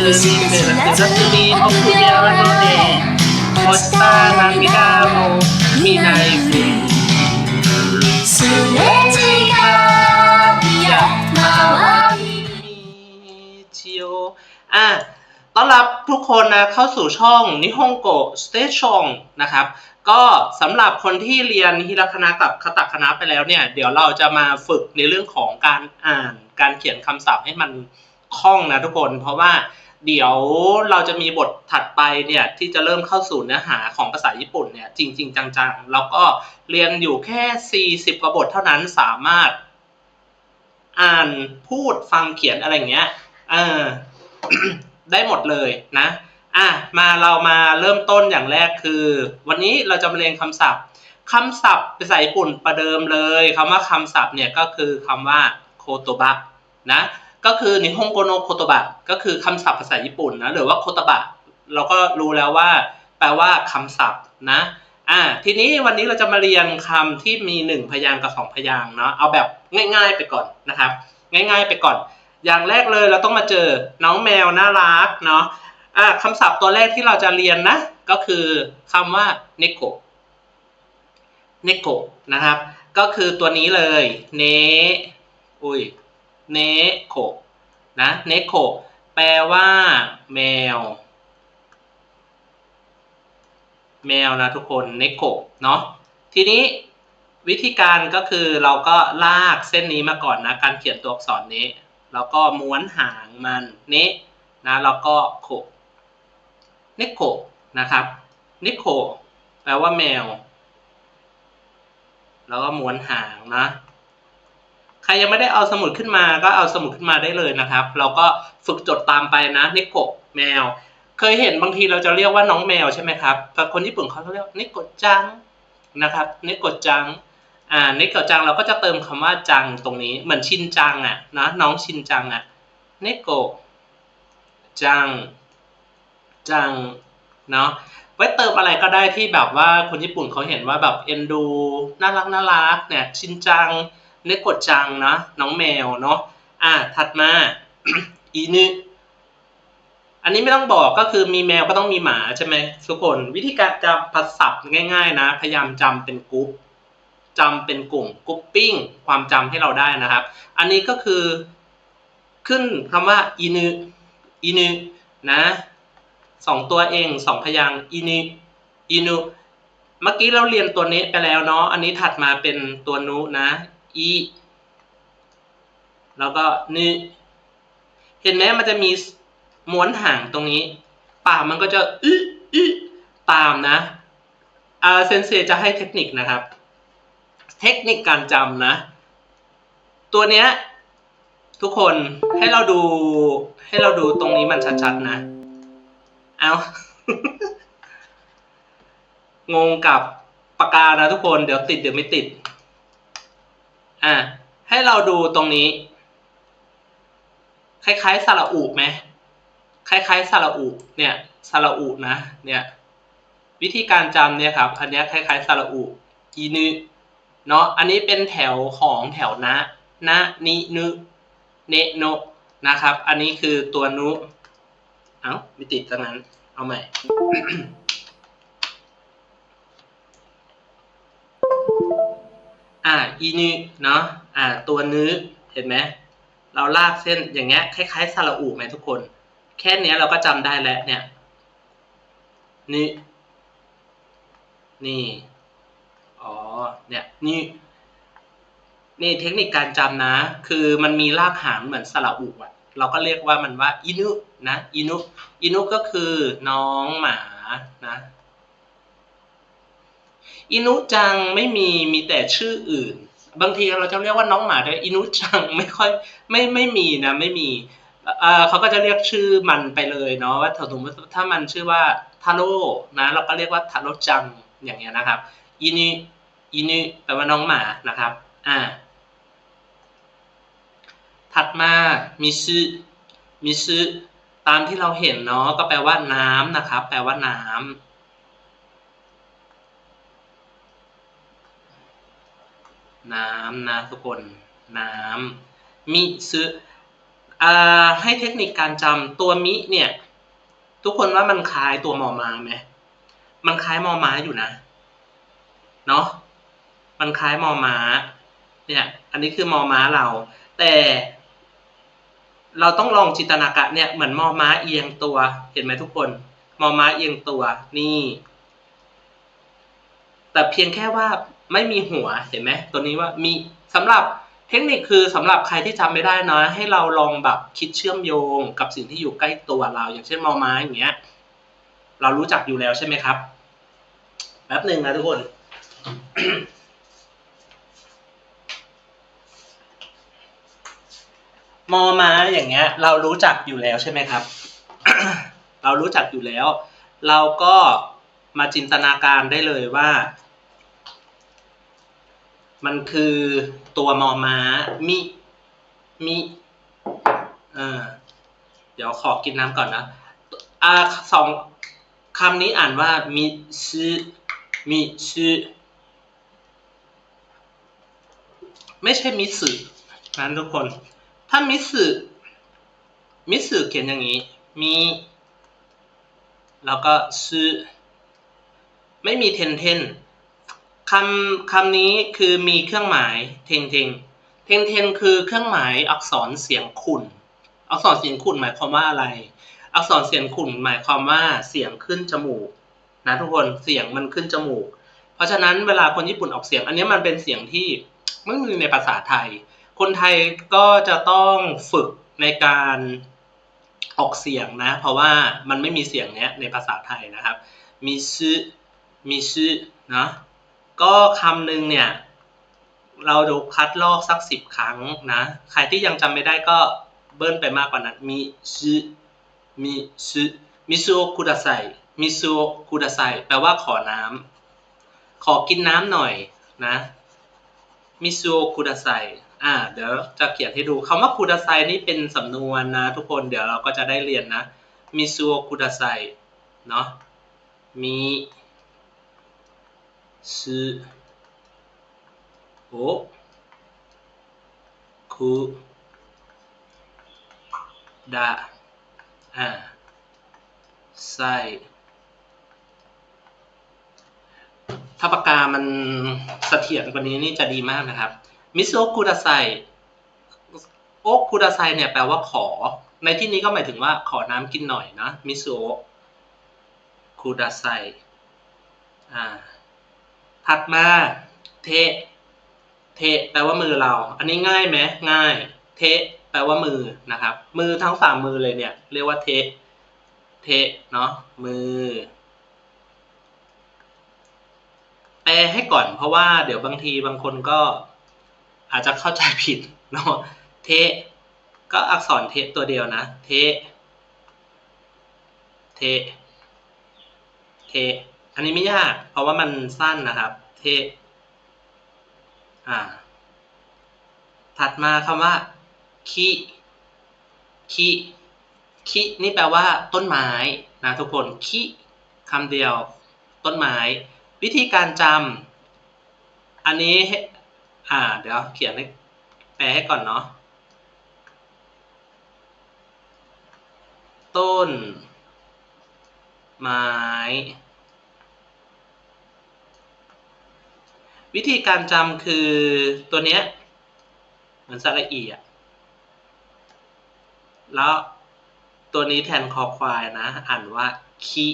大切にして夏に送り合うので落ちた涙も見ないふりすれ違いや周り ชิโออ่ะต้อนรับทุกคนนะเข้าสู่ช่องนิฮงโกสเตชันนะครับ ก็สำหรับคนที่เรียนฮิราคานะกับคาตาคานะไปแล้วเนี่ย เดี๋ยวเราจะมาฝึกในเรื่องของการอ่าน การเขียนคำศัพท์ให้มันคล่องนะทุกคน เพราะว่า เดี๋ยวเราจะมีบทถัดไปเนี่ยที่จะเริ่มเข้าสู่เนื้อหาของภาษาญี่ปุ่นเนี่ยจริง ๆ จังๆ แล้วก็เรียนอยู่แค่ 40 กว่าบทเท่านั้นสามารถ อ่านพูดฟังเขียนอะไรเงี้ยเออได้หมดเลยนะ อะมาเรามาเริ่มต้นอย่างแรกคือ วันนี้เราจะมาเรียนคำศัพท์คำศัพท์ภาษาญี่ปุ่นประเดิมเลยคำว่าคำศัพท์เนี่ยก็คือคำว่าโคโตบะนะ ก็คือนิฮงโกโนโคโตบะก็คือคำศัพท์ภาษาญี่ปุ่นนะหรือว่าโคโตบะเราก็รู้แล้วว่า แปลว่าคำศัพท์นะอ่าทีนี้วันนี้เราจะมาเรียนคำที่มีหนึ่งพยางค์กับสองพยางค์เนาะเอาแบบง่าย ๆ ไปก่อนนะครับ ง่าย ๆ ไปก่อน อย่างแรกเลยเราต้องมาเจอน้องแมวน่ารักเนาะอ่าคำศัพท์ตัวแรกที่เราจะเรียนนะ ก็คือคำว่าเนโกเนโกนะครับ ก็คือตัวนี้เลยเนอุ้ย เนโกนะเนโกแปลว่า แมว แมวนะทุกคนเนโกเนาะทีนี้วิธีการก็คือเราก็ลากเส้นนี้มาก่อนนะ การเขียนตัวอักษรนี้ แล้วก็ม้วนหางมันเนะนะแล้วก็โคเนโกนะครับเนโกแปลว่าแมว แล้วก็ม้วนหางนะ รยังไม่ได้เอาสมุดขึ้นมาก็เอาสมุดขึ้นมาได้เลยนะครับ เราก็ฝึกจดตามไปนะเนโกแมว เคยเห็นบางทีเราจะเรียกว่าน้องแมวใช่ไหมครับแต่คนญี่ปุ่นเขาเรียกเนโกจังนะครับเนโกจังอ่าเนโกจังเราก็จะเติมคำว่าจังตรงนี้เหมือนชินจังอะนะน้องชินจังอะเนโกจังจังเนาะไว้เติมอะไรก็ได้ที่แบบว่าคนญี่ปุ่นเขาเห็นว่าแบบเอ็นดูน่ารักน่ารักเนี่ยชินจัง นโกจังนะน้องแมวเนาะอ่าถัดมาอีนึอันนี้ไม่ต้องบอกก็คือมีแมวก็ต้องมีหมาใช่ไหมทุกคนวิธีการจำภาษาง่าย ๆ นะ พยายามจำเป็นกรุ๊ปจำเป็นกลุ่มกรุ๊ปปิ้งความจำให้เราได้นะครับ อันนี้ก็คือขึ้นคำว่าอินึอินึนะสองตัวเองสองพยางอินึอินุเมื่อกี้เราเรียนตัวนี้ไปแล้วเนาะอันนี้ถัดมาเป็นตัวนุนะ อีแล้วก็นึเห็นไหมมันจะมีม้วนห่างตรงนี้ ปากมันก็จะอึอึตามนะอ่าเซนเซจะให้เทคนิคนะครับ เทคนิคการจำนะ ตัวเนี้ยทุกคนให้เราดู ให้เราดูตรงนี้มันชัดๆนะ เอางงกับปากกานะทุกคน เดี๋ยวติดเดี๋ยวไม่ติด อะให้เราดูตรงนี้ คล้ายๆสระอุไหมคล้ายๆสระอุเนี่ยสระอุนะ เนี่ย วิธีการจำเนี่ยครับ อันนี้คล้ายๆสระอุอีนึเนาะอันนี้เป็นแถวของแถวนะนะนินึเนโนนะครับ อันนี้คือตัวนุ เอ้าไม่ติดตรงนั้น เอาใหม่ อ่าอีนึเนาะอ่าตัวนึเห็นไหมเราลากเส้นอย่างเงี้ยคล้ายๆสระอุไหมทุกคน แค่เนี้ยเราก็จำได้แล้วเนี่ยนี่นี่อ๋อเนี่ยนี่นี่เทคนิคการจำนะ คือมันมีรากหางเหมือนสระอุอะ เราก็เรียกว่ามันว่าอินุนะอินุอินุก็คือน้องหมานะ อินุจังไม่มีมีแต่ชื่ออื่น บางทีเราจะเรียกว่าน้องหมาแต่อินุจังไม่ค่อยไม่ไม่มีนะไม่มีเออเขาก็จะเรียกชื่อมันไปเลยเนาะว่าถ้าสมมติถ้ามันชื่อว่าทาโร่นะเราก็เรียกว่าทาโร่จังอย่างเงี้ยนะครับอินุอินุแปลว่าน้องหมานะครับอ่าถัดมามิซึมิซึตามที่เราเห็นเนาะก็แปลว่าน้ำนะครับ แปลว่าน้ำ น้ำนะทุกคนน้ำมิซึอ่าให้เทคนิคการจำตัวมิเนี่ย ทุกคนว่ามันคล้ายตัวมอม้าไหมมันคล้ายมอม้าอยู่นะเนาะมันคล้ายมอม้าเนี่ยอันนี้คือมอม้าเรา แต่เราต้องลองจินตนาการเนี่ยเหมือนมอม้าเอียงตัวเห็นไหมทุกคน มอม้าเอียงตัวนี่ แต่เพียงแค่ว่า ไม่มีหัวเห็นไหมตัวนี้ว่ามีสำหรับเทคนิคคือสำหรับใครที่จำไม่ได้นะ ให้เราลองแบบคิดเชื่อมโยงกับสิ่งที่อยู่ใกล้ตัวเรา อย่างเช่นมอไม้อย่างเงี้ย เรารู้จักอยู่แล้วใช่ไหมครับแป๊บหนึ่งนะทุกคนมอม้าอย่างเงี้ย เรารู้จักอยู่แล้วใช่ไหมครับ เรารู้จักอยู่แล้ว เราก็มาจินตนาการได้เลยว่า มันคือตัวมอม้ามิมิเออเดี๋ยวขอกินน้ำก่อนนะอ่าสองคำนี้อ่านว่ามิซึมิซึไม่ใช่มิสึนั้นทุกคน ถ้ามิสึมิสึเขียนอย่างนี้ มี แล้วก็ซึไม่มีเทนเทน คำคำนี้คือมีเครื่องหมายเทงเทงเทงเทงคือเครื่องหมายอักษรเสียงขุ่น อักษรเสียงขุ่นหมายความว่าอะไร อักษรเสียงขุ่นหมายความว่าเสียงขึ้นจมูกนะทุกคนเสียงมันขึ้นจมูก เพราะฉะนั้นเวลาคนญี่ปุ่นออกเสียง อันนี้มันเป็นเสียงที่ไม่มีในภาษาไทย คนไทยก็จะต้องฝึกในการออกเสียงนะ เพราะว่ามันไม่มีเสียงเนี้ยในภาษาไทยนะครับมิซึมิซึนะ ก็คำหนึ่งเนี่ย เราดูคัดลอกสักสิบครั้งนะ ใครที่ยังจำไม่ได้ก็เบิ้ลไปมากกว่านั้นมิซึมิซึมิซุโอคุดาไซมิซุโอคุดาไซแปลว่าขอน้ำขอกินน้ำหน่อยนะมิซูโอคุดาไซอ่าเดี๋ยวจะเขียนให้ดูคำว่าคุดาไซนี่เป็นสำนวนนะ ทุกคนเดี๋ยวเราก็จะได้เรียนนะมิซูโอคุดาไซเนาะมิ ซูโอคุดาอ่าไซถ้าปากกามันเสถียรกว่านี้นี่จะดีมากนะครับ มิโซคุดาไซโอคุดาไซเนี่ยแปลว่าขอ ในที่นี้ก็หมายถึงว่าขอน้ำกินหน่อยนะ มิโซคุดาไซอ่า ถัดมาเทเทแปลว่ามือเรา อันนี้ง่ายไหมง่าย เทแปลว่ามือนะครับ มือทั้งฝ่ามือเลยเนี่ยเรียกว่าเทเทเนาะมือ แปลให้ก่อนเพราะว่าเดี๋ยวบางทีบางคนก็อาจจะเข้าใจผิดเนาะเทก็อักษรเทตัวเดียวนะ เท เท เท อันนี้ไม่ยาก เพราะว่ามันสั้นนะครับเทอ่า ถัดมาคำว่าคิคิคินี่แปลว่า ต้นไม้นะทุกคนคิคำเดียว ต้นไม้ วิธีการจำอันนี้อ่า เดี๋ยวเขียนแปลให้ก่อนเนาะต้น ไม้ วิธีการจำคือตัวเนี้ยเหมือนสระอีอะแล้วตัวนี้แทนคอควายนะ อ่านว่าคิ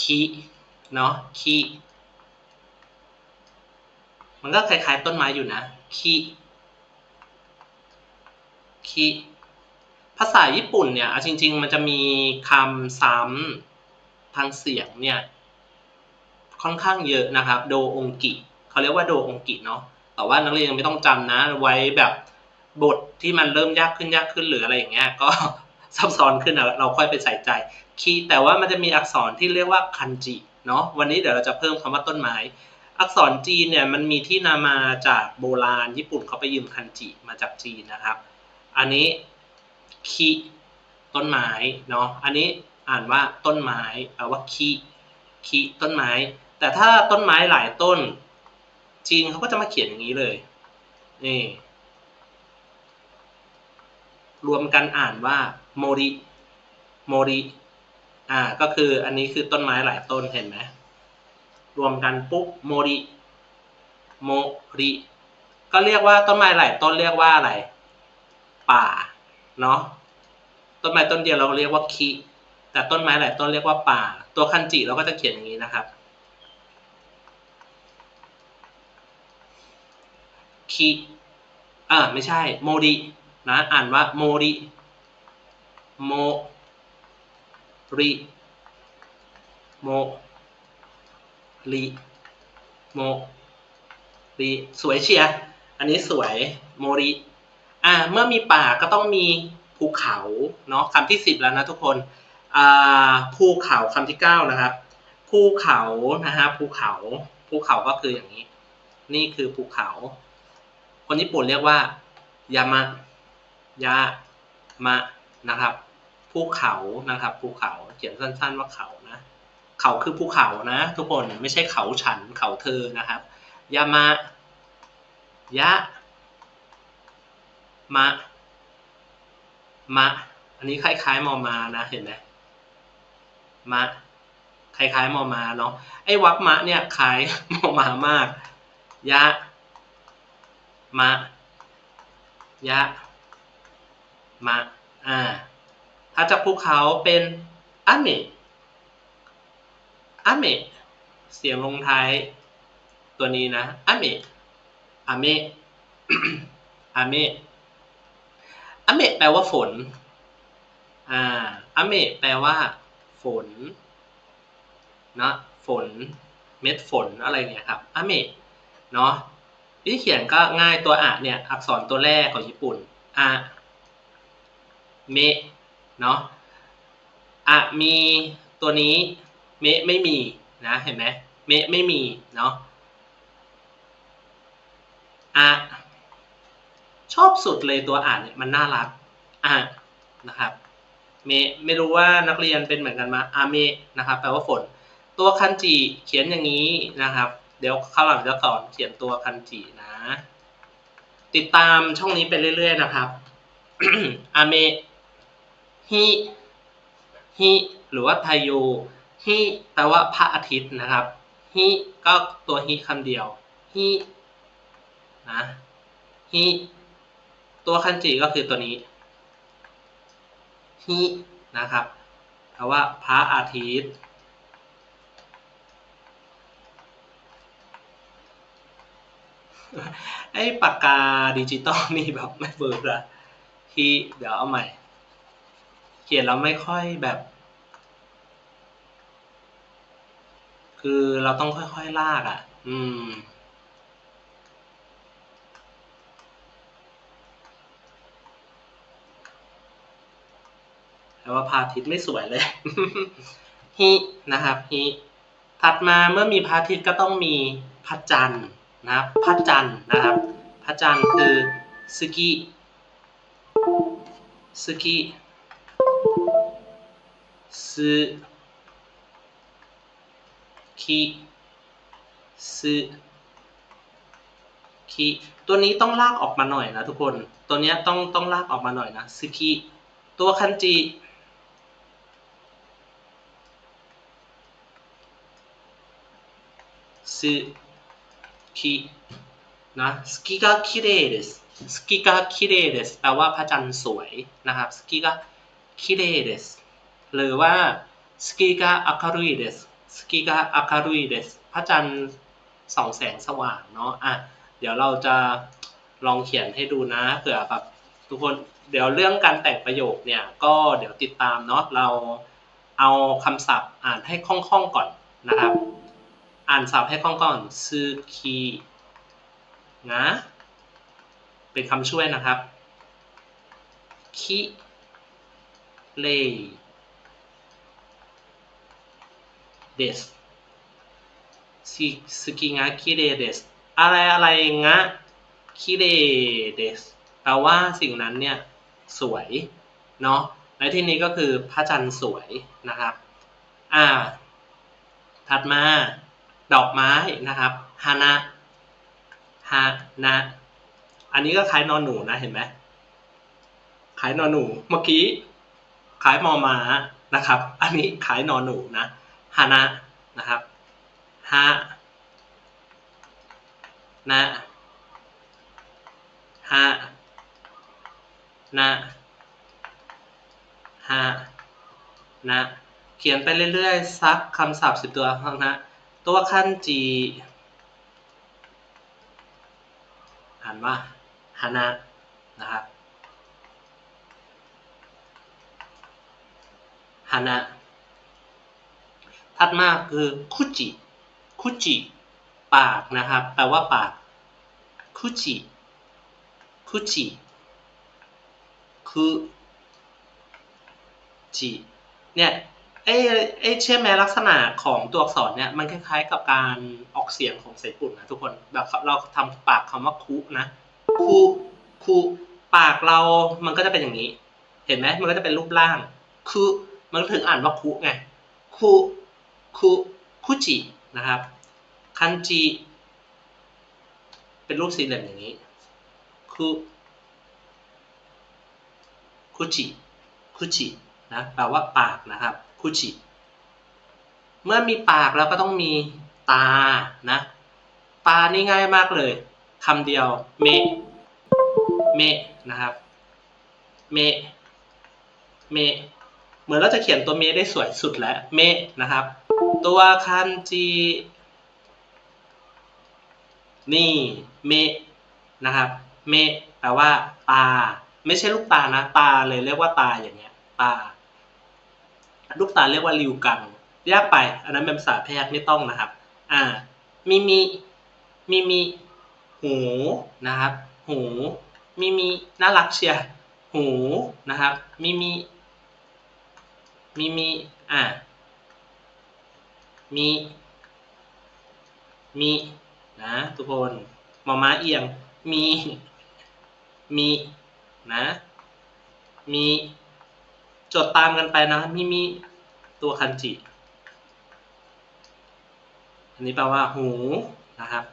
คิเนาะคิมันก็คล้ายๆต้นไม้อยู่นะคิคิภาษาญี่ปุ่นเนี่ยจริง ๆ มันจะมีคำซ้ำทางเสียงเนี่ย ค่อนข้างเยอะนะครับ โดองกิ เขาเรียกว่าโดองกิเนาะแต่ว่านักเรียนยังไม่ต้องจำนะ ไว้แบบบทที่มันเริ่มยากขึ้นยากขึ้นหรืออะไรอย่างเงี้ยก็ซับซ้อนขึ้นเราค่อยไปใส่ใจคีแต่ว่ามันจะมีอักษรที่เรียกว่าคันจิเนาะวันนี้เดี๋ยวเราจะเพิ่มคำว่าต้นไม้ อักษรจีนเนี่ยมันมีที่นามาจากโบราณ ญี่ปุ่นเขาไปยืมคันจิมาจากจีนนะครับ อันนี้คีต้นไม้เนาะอันนี้อ่านว่าต้นไม้แปลว่าคีคีต้นไม้ แต่ถ้าต้นไม้หลายต้น จีนเขาก็จะมาเขียนอย่างนี้เลยนี่รวมกันอ่านว่าโมริโมริอ่าก็คืออันนี้คือต้นไม้หลายต้นเห็นไหมรวมกันปุ๊บโมริโมริก็เรียกว่าต้นไม้หลายต้นเรียกว่าอะไร ป่าเนาะต้นไม้ต้นเดียวเราเรียกว่าคิแต่ต้นไม้หลายต้นเรียกว่าป่า ตัวคันจิเราก็จะเขียนอย่างนี้นะครับ คิอ่าไม่ใช่โมรินะอ่านว่าโมริโมริโมริโมริสวยเชียอันนี้สวยโมริอ่าเมื่อมีป่าก็ต้องมีภูเขาเนาะคำที่สิบแล้วนะทุกคนอ่าภูเขาคำที่เก้านะครับภูเขานะฮะภูเขาภูเขาก็คืออย่างนี้ นี่คือภูเขา คนญี่ปุ่นเรียกว่ายามะยามะนะครับภูเขานะครับภูเขาเขียนสั้น ๆ ว่าเขานะเขาคือภูเขานะ ทุกคนไม่ใช่เขาฉันเขาเธอนะครับยามะยะมะมะอันนี้คล้ายๆมอมานะเห็นไหมมะคล้ายๆมอมาเนาะไอ้วักมะเนี่ยคล้ายมอมามากยะ มะ ยะ มะ อ่าถ้าจากภูเขาเป็นอะเมะอะเมะเสียงลงท้ายตัวนี้นะอะเมะอะเมะอะเมะอะเมะแปลว่าฝน อ่าอะเมะแปลว่า ฝน เนาะฝน เม็ดฝนอะไรเนี่ยครับอะเมะเนาะ วิธีเขียนก็ง่ายตัวอะเนี่ยอักษรตัวแรกของญี่ปุ่นอะเมะเนาะอะมีตัวนี้เมะไม่มีนะเห็นไหมเมะไม่มีเนาะอะชอบสุดเลยตัวอ่านเนี่ยมันน่ารักอะนะครับเมะไม่รู้ว่านักเรียนเป็นเหมือนกันมาอาเมะนะครับแปลว่าฝน ตัวคันจิเขียนอย่างนี้นะครับ เดี๋ยวข้างหลังจะสอนเขียนตัวคันจินะ ติดตามช่องนี้ไปเรื่อย ๆ นะครับอาเมฮิฮิหรือว่าทโยฮิแปลว่าพระอาทิตย์นะครับฮิก็ตัวฮิคำเดียวฮินะฮิตัวคันจิก็คือตัวนี้ฮินะครับแปลว่าพระอาทิตย์ ไอ้ปากกาดิจิตอลนี่แบบไม่เวิร์กอะที่เดี๋ยวเอาใหม่ เขียนแล้วไม่ค่อยแบบ คือเราต้องค่อยๆลากอะ่ะ อืมแต่ว่าพระอาทิตย์ไม่สวยเลยฮินะครับฮิถัดมาเมื่อมีพระอาทิตย์ก็ต้องมีพระจันทร์ นะครับพระจันทร์นะครับพระจันทร์คือสกิสกิสึคิสึคิตัวนี้ต้องลากออกมาหน่อยนะทุกคน ตัวนี้ต้องต้องลากออกมาหน่อยนะสึคิตัวคันจิสึ คินะสกิกาคิเรเดสสกิกาคิเรเดสแปลว่าพระจันทร์สวยนะครับสกิกาคิเรเดสหรือว่าสกิกาอาคารุยเดสสกิกาอาคารุยเดสพระจันทร์ส่องแสงสว่างเนาะอะเดี๋ยวเราจะลองเขียนให้ดูนะเผื่อแบบทุกคนเดี๋ยวเรื่องการแต่งประโยคเนี่ยก็เดี๋ยวติดตามเนาะเราเอาคำศัพท์อ่านให้คล่องๆก่อนนะครับ อ่านศัพท์ให้คล่องก่อนซึคินะเป็นคำช่วยนะครับคิเลเดสซิสกิงะคิเรเดสอะไรอะไรงะคิเรเดสแปลว่าสิ่งนั้นเนี่ยสวยเนาะในที่นี้ก็คือพระจันทร์สวยนะครับ อ่า ถัดมา ดอกไม้นะครับฮานะฮานะอันนี้ก็คล้ายนอนหนูนะเห็นไหมขายนอนหนู เมื่อกี้ขายมอมานะครับ อันนี้ขายนอนหนูนะฮานะนะครับฮะนะฮะนะฮะนะเขียนไปเรื่อยๆซักคำศัพท์สิบตัวข้างนะ ตัวคันจีอ่านว่าฮานะนะครับฮานะถัดมาคือคุจิคุจิปากนะครับ แปลว่าปากคุจิคุจิคุจิเนี่ย ไอ้ไอ้เชื่อแม้ลักษณะของตัวอักษรเนี่ยมันคล้ายๆกับการออกเสียงของสายปุ่นนะทุกคนแบบเราทำปากคำว่าคุนะคุคุปากเรามันก็จะเป็นอย่างนี้ เห็นไหมมันก็จะเป็นรูปร่างคุมันถึงอ่านว่าคุไงคุคุคุจินะครับ คันจิเป็นรูปสี่เหลี่ยมอย่างนี้คุคุจิคุจินะแปลว่าปากนะครับ คุจิเมื่อมีปากแล้วก็ต้องมีตานะ ตานี่ง่ายมากเลยคำเดียวเมเมนะครับเมเมเหมือนเราจะเขียนตัวเมได้สวยสุดแล้วเมนะครับ ตัวคันจินี่เมนะครับเมแปลว่า ตา ไม่ใช่ลูกตานะ ตาเลยเรียกว่าตาอย่างเงี้ย ตา ลูกตาเรียกว่าริวกังยากไปอันนั้นเป็นภาษาแพทย์ไม่ต้องนะครับ อ่า มีมีมีมีหูนะครับ หูมีมีน่ารักเชียร์หูนะครับ มีมีมีมีอ่ามีมีนะทุกคนหมอม้าเอียงมีมีนะมี จดตามกันไปนะมีมีตัวคันจิ อันนี้แปลว่าหูนะครับ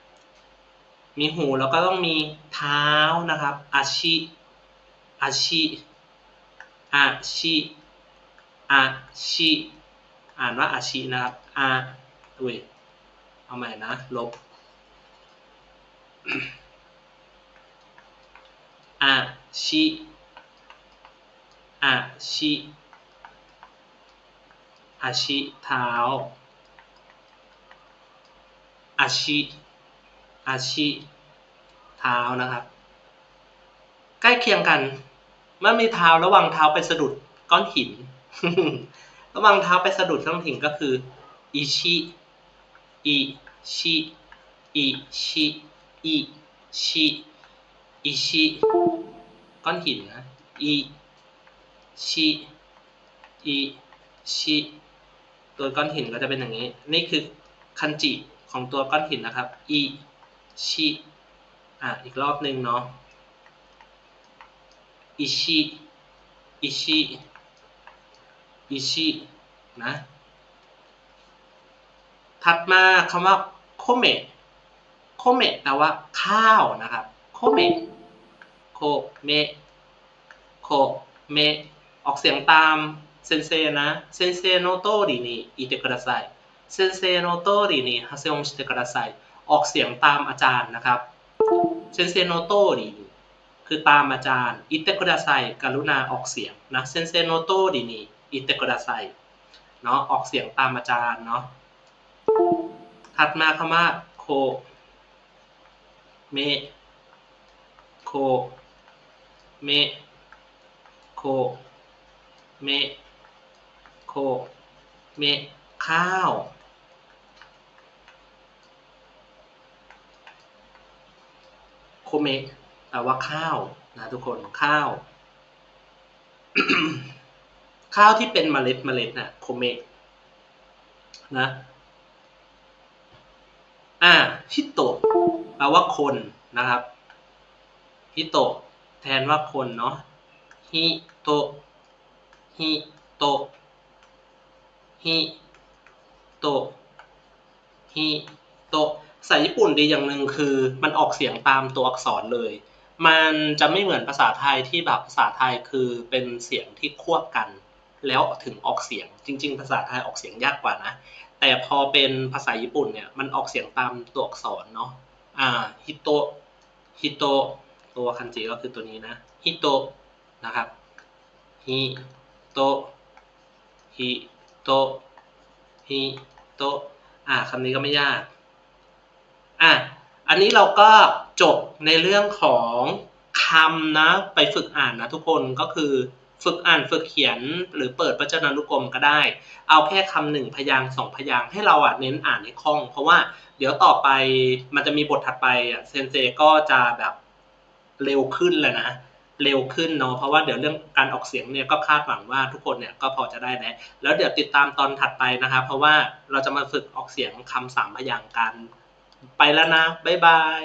มีหูแล้วก็ต้องมีเท้านะครับอาชิอาชิอาชิอาชิอ่านว่าอาชินะครับอาอุ้ยเอาใหม่นะ ลบอาชิ อาชิอาชิเท้าอาชิอาชิเท้านะครับ ใกล้เคียงกัน เมื่อมีเท้าระหว่างเท้าไปสะดุดก้อนหิน ระหว่างเท้าไปสะดุดก้อนหินก็คืออิชิอิชิอิชิอิชิอิชิก้อนหินนะอิ ชิอิชิตัวก้อนหินก็จะเป็นอย่างนี้ นี่คือคันจิของตัวก้อนหินนะครับอิชิอะอีกรอบหนึ่งเนาะอิชิอิชิอิชินะ ถัดมาคำว่าโคเมะโคเมะแปลว่าข้าวนะครับ โคเมะโคเมะโคเมะ ออกเสียงตามเซนเซนะเซนเซโนโตรินิอิเตกระไซเซนเซโนโตรินิฮาเซองชิเตกระไซออกเสียงตามอาจารย์นะครับเซนเซโนโตรินิคือตามอาจารย์อิเตกระไซกรุณาออกเสียงนะเซนเซโนโตรินิอิเตกระไซเนาะออกเสียงตามอาจารย์เนาะถัดมาคำว่าโคเมโคเมโค เมโคเมข้าว โคเมะแปลว่าข้าวนะทุกคนข้าว ข้าวที่เป็นเมล็ดเมล็ดนะโคเมะนะอ่าฮิโตะแปลว่าคนนะครับฮิโตะแทนว่าคนเนาะฮิโตะ ฮิโตะฮิโตะฮิโตะภาษาญี่ปุ่นดีอย่างหนึ่งคือมันออกเสียงตามตัวอักษรเลย มันจะไม่เหมือนภาษาไทยที่แบบภาษาไทยคือเป็นเสียงที่ควบกัน แล้วถึงออกเสียงจริง ๆ ภาษาไทยออกเสียงยากกว่านะ แต่พอเป็นภาษาญี่ปุ่นเนี่ยมันออกเสียงตามตัวอักษรเนาะอ่าฮิโตะฮิโตะตัวคันจิก็คือตัวนี้นะฮิโตะนะครับฮิ โตฮิโตฮิโตอ่าคำนี้ก็ไม่ยาก อะ อันนี้เราก็จบในเรื่องของคำนะ ไปฝึกอ่านนะทุกคนก็คือฝึกอ่านฝึกเขียนหรือเปิดพจนานุกรมก็ได้ เอาแค่คำหนึ่งพยางสองพยางให้เราอะเน้นอ่านให้คล่อง เพราะว่าเดี๋ยวต่อไปมันจะมีบทถัดไปอะเซนเซก็จะแบบเร็วขึ้นเลยนะ เร็วขึ้นเนาะเพราะว่าเดี๋ยวเรื่องการออกเสียงเนี่ยก็คาดหวังว่าทุกคนเนี่ยก็พอจะได้แล้วแล้วเดี๋ยวติดตามตอนถัดไปนะครับเพราะว่าเราจะมาฝึกออกเสียงคำสามพยางค์กัน ไปแล้วนะบ๊ายบาย